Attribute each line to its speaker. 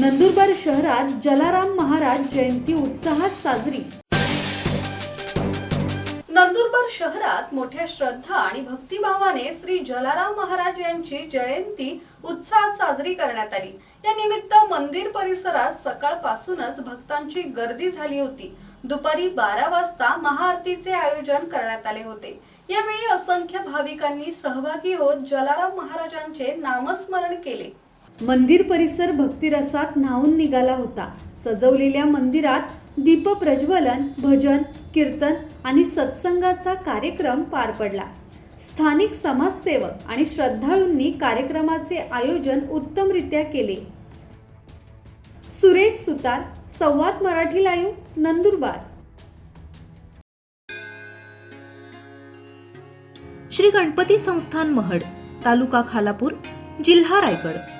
Speaker 1: नंदुरबार शहरात जलाराम महाराज जयंती उत्साहात साजरी. नंदुरबार शहरात मोठ्या श्रद्धा आणि भक्तिभावाने श्री जलाराम महाराज यांची जयंती उत्साहात साजरी करण्यात आली. या निमित्त मंदिर परिसरात सकाळपासूनच भक्तांची गर्दी झाली होती. दुपारी बारा वाजता महाआरतीचे आयोजन करण्यात आले होते. यावेळी असंख्य भाविकांनी सहभागी होत जलाराम महाराजांचे नामस्मरण केले. मंदिर परिसर भक्तिरसात न्हावून निघाला होता. सजवलेल्या मंदिरात दीप प्रज्वलन भजन कीर्तन आणि सत्संगाचा कार्यक्रम पार पडला. स्थानिक समाजसेवक आणि श्रद्धाळूंनी कार्यक्रमाचे आयोजन उत्तमरित्या केले. सुरेश सुतार संवाद मराठी लाईव्ह नंदुरबार.
Speaker 2: श्री गणपती संस्थान महड तालुका खालापूर जिल्हा रायगड.